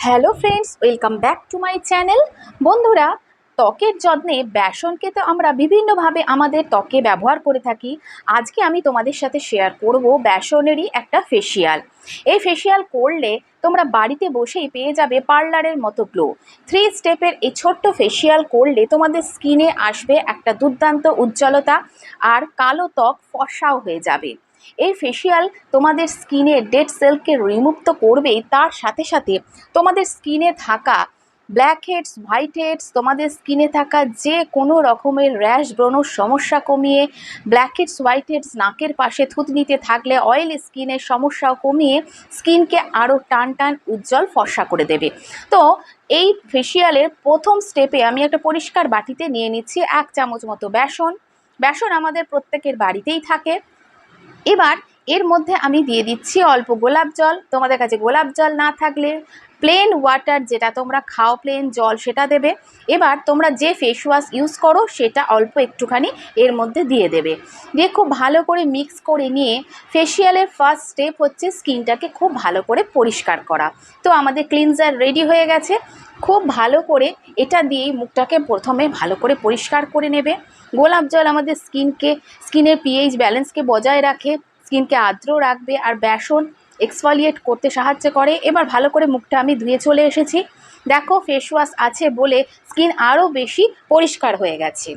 Hello friends, welcome back to my channel. বন্ধুরা, ত্বকের যত্নে বেসনকে তো আমরা বিভিন্নভাবে আমাদের ত্বকে ব্যবহার করে থাকি। আজকে আমি তোমাদের সাথে শেয়ার করব বেসনেরই একটা ফেসিয়াল এই ফেসিয়াল করলে তোমরা বাড়িতে বসেই পেয়ে যাবে পার্লারের মতো গ্লো থ্রি স্টেপের এই ছোট্ট ফেসিয়াল করলে তোমাদের স্কিনে আসবে একটা দুর্দান্ত উজ্জ্বলতা আর কালো ত্বক ফসাও হয়ে যাবে। এই ফেসিয়াল তোমাদের স্কিনে ডেড সেলকে রিমুভ তো করবেই, তার সাথে সাথে তোমাদের স্কিনে থাকা ব্ল্যাক হেডস হোয়াইট হেডস তোমাদের স্কিনে থাকা যে কোনো রকমের র্যাশ ব্রণর সমস্যা কমিয়ে ব্ল্যাক হেডস হোয়াইট হেডস নাকের পাশে থুতনিতে থাকলে অয়েল স্কিনের সমস্যাও কমিয়ে স্কিনকে আরও টান টান উজ্জ্বল ফর্সা করে দেবে। তো এই ফেসিয়ালের প্রথম স্টেপে আমি একটা পরিষ্কার বাটিতে নিয়ে নিচ্ছি এক চামচ মতো বেসন। বেসন আমাদের প্রত্যেকের বাড়িতেই থাকে। এবার এর মধ্যে আমি দিয়ে দিচ্ছি অল্প গোলাপ জল। তোমাদের কাছে গোলাপ জল না থাকলে প্লেন ওয়াটার যেটা তোমরা খাও প্লেন জল সেটা দেবে। এবার তোমরা যে ফেস ওয়াশ ইউজ করো, সেটা অল্প একটুখানি এর মধ্যে দিয়ে দেবে। দিয়ে খুব ভালো করে মিক্স করে নিয়ে ফেসিয়ালের ফার্স্ট স্টেপ হচ্ছে স্কিনটাকে খুব ভালো করে পরিষ্কার করা। তো আমাদের ক্লিনজার রেডি হয়ে গেছে। খুব ভালো করে এটা দিয়েই মুখটাকে প্রথমে ভালো করে পরিষ্কার করে নেবে। গোলাপ জল আমাদের স্কিনকে স্কিনের পিএইচ ব্যালেন্সকে বজায় রাখে স্কিনকে আর্দ্র রাখবে। আর বেসন এক্সফলিয়েট করতে সাহায্য করে। এবার ভালো করে মুখটা আমি ধুয়ে চলে এসেছি। দেখো ফেস ওয়াশ আছে বলে স্কিন আরও বেশি পরিষ্কার হয়ে গেছে।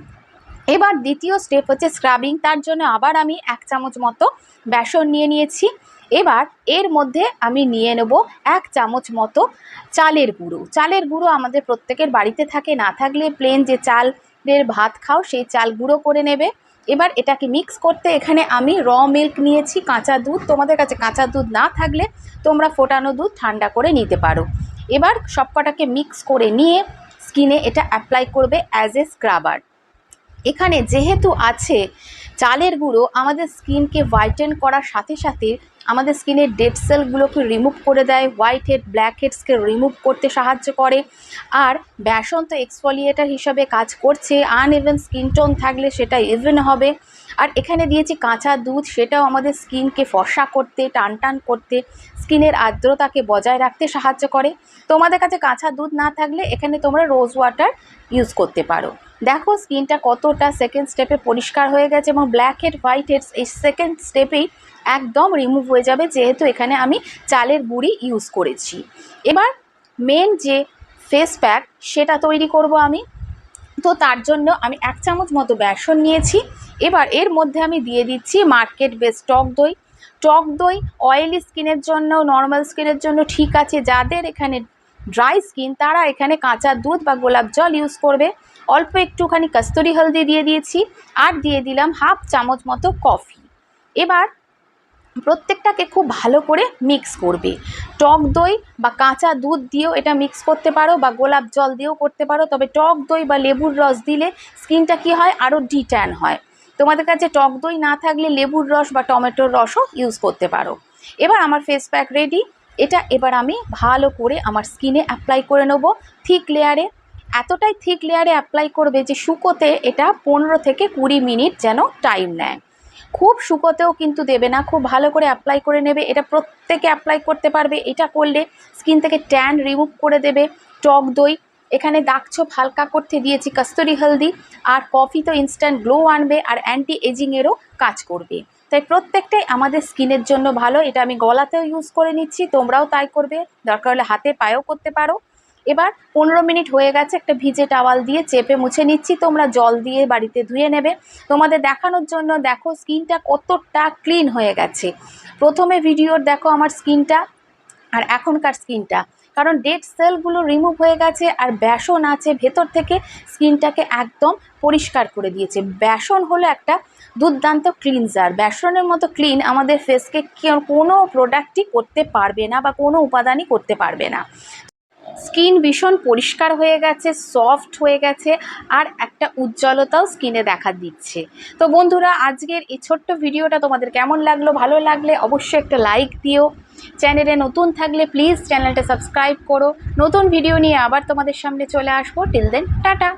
এবার দ্বিতীয় স্টেপ হচ্ছে স্ক্রাবিং তার জন্য আবার আমি এক চামচ মতো বেসন নিয়ে নিয়েছি। এবার এর মধ্যে আমি নিয়ে নেব এক চামচ মতো চালের গুঁড়ো। চালের গুঁড়ো আমাদের প্রত্যেকের বাড়িতে থাকে, না থাকলে প্লেন যে চালের ভাত খাও, সেই চাল গুঁড়ো করে নেবে। এবার এটাকে মিক্স করতে এখানে আমি র মিল্ক নিয়েছি, কাঁচা দুধ। তোমাদের কাছে কাঁচা দুধ না থাকলে তোমরা ফোটানো দুধ ঠান্ডা করে নিতে পারো। এবার সবকটাকে মিক্স করে নিয়ে স্কিনে এটা অ্যাপ্লাই করবে অ্যাজ এ স্ক্রাবার এখানে যেহেতু আছে, চালের গুঁড়ো, আমাদের স্কিনকে হোয়াইটেন করার সাথে সাথে আমাদের স্কিনের ডেড সেলগুলোকে রিমুভ করে দেয় হোয়াইট হেড ব্ল্যাক হেডসকে রিমুভ করতে সাহায্য করে। আর বেসন তো এক্সফলিয়েটার হিসাবে কাজ করছে আনইভেন স্কিন টোন থাকলে সেটা ইভেন হবে। আর এখানে দিয়েছি কাঁচা দুধ, সেটাও আমাদের স্কিনকে ফর্সা করতে, টান টান করতে স্কিনের আর্দ্রতাকে বজায় রাখতে সাহায্য করে। তোমাদের কাছে কাঁচা দুধ না থাকলে এখানে তোমরা রোজ ওয়াটার ইউজ করতে পারো। দেখো স্কিনটা কতটা সেকেন্ড স্টেপে পরিষ্কার হয়ে গেছে এবং ব্ল্যাক হেড হোয়াইট হেডস এই সেকেন্ড স্টেপেই একদম রিমুভ হয়ে যাবে, যেহেতু এখানে আমি চালের গুঁড়ি ইউজ করেছি। এবার মেন যে ফেস প্যাক সেটা তৈরি করব আমি। তো তার জন্য আমি এক চামচ মতো বেসন নিয়েছি। এবার এর মধ্যে আমি দিয়ে দিচ্ছি মার্কেট বেস টক দই। টক দই অয়েলি স্কিনের জন্য নর্মাল স্কিনের জন্য ঠিক আছে। যাদের এখানে ড্রাই স্কিন তারা এখানে কাঁচা দুধ বা গোলাপ জল ইউজ করবে। অল্প একটুখানি কস্তুরি হলদি দিয়ে দিয়েছি, আর দিয়ে দিলাম হাফ চামচ মতো কফি এবার প্রত্যেকটাকে খুব ভালো করে মিক্স করবে। টক দই বা কাঁচা দুধ দিয়েও এটা মিক্স করতে পারো বা গোলাপ জল দিয়েও করতে পারো। তবে টক দই বা লেবুর রস দিলে স্কিনটা কি হয়? আরও ডিট্যান হয়। তোমাদের কাছে টক দই না থাকলে লেবুর রস বা টমেটোর রসও ইউজ করতে পারো। এবার আমার ফেস প্যাক রেডি এটা এবার আমি ভালো করে আমার স্কিনে অ্যাপ্লাই করে নেব। থিক লেয়ারে এতটাই থিক লেয়ারে অ্যাপ্লাই করবে যে শুকোতে এটা পনেরো থেকে কুড়ি মিনিট যেন টাইম নেয়। খুব শুকোতেও কিন্তু দেবে না, খুব ভালো করে অ্যাপ্লাই করে নেবে। এটা প্রত্যেকে অ্যাপ্লাই করতে পারবে। এটা করলে স্কিন থেকে ট্যান রিমুভ করে দেবে। টক দই। এখানে দাগ ছোপ হালকা করতে দিয়েছি কস্তুরি হলদি। আর কফি তো ইনস্ট্যান্ট গ্লো আনবে আর অ্যান্টি এজিংয়েরও কাজ করবে। তাই প্রত্যেকটাই আমাদের স্কিনের জন্য ভালো। এটা আমি গলাতেও ইউজ করে নিচ্ছি, তোমরাও তাই করবে। দরকার হলে হাতে পায়েও করতে পারো। এবার পনেরো মিনিট হয়ে গেছে, একটা ভিজে টাওয়াল দিয়ে চেপে মুছে নিচ্ছি। তোমরা জল দিয়ে বাড়িতে ধুয়ে নেবে। তোমাদের দেখানোর জন্য দেখো স্কিনটা কতটা ক্লিন হয়ে গেছে। প্রথমে ভিডিওর দেখো আমার স্কিনটা আর এখনকার স্কিনটা। কারণ ডেড সেলগুলো রিমুভ হয়ে গেছে আর ব্যাসন আছে ভেতর থেকে স্কিনটাকে একদম পরিষ্কার করে দিয়েছে। ব্যাসন হলো একটা দুর্দান্ত ক্লিনজার ব্যাসনের মতো ক্লিন আমাদের ফেসকে কোনো প্রোডাক্টই করতে পারবে না বা কোনো উপাদানই করতে পারবে না। স্কিন ভীষণ পরিষ্কার হয়ে গেছে সফট হয়ে গেছে, আর একটা উজ্জ্বলতাও স্কিনে দেখা দিচ্ছে। তো বন্ধুরা, আজকের এই ছোট্ট ভিডিওটা তোমাদের কেমন লাগল, ভালো লাগলে অবশ্যই একটা লাইক দিও। চ্যানেলে নতুন থাকলে প্লিজ চ্যানেলটা সাবস্ক্রাইব করো। নতুন ভিডিও নিয়ে আবার তোমাদের সামনে চলে আসব। Till then tata!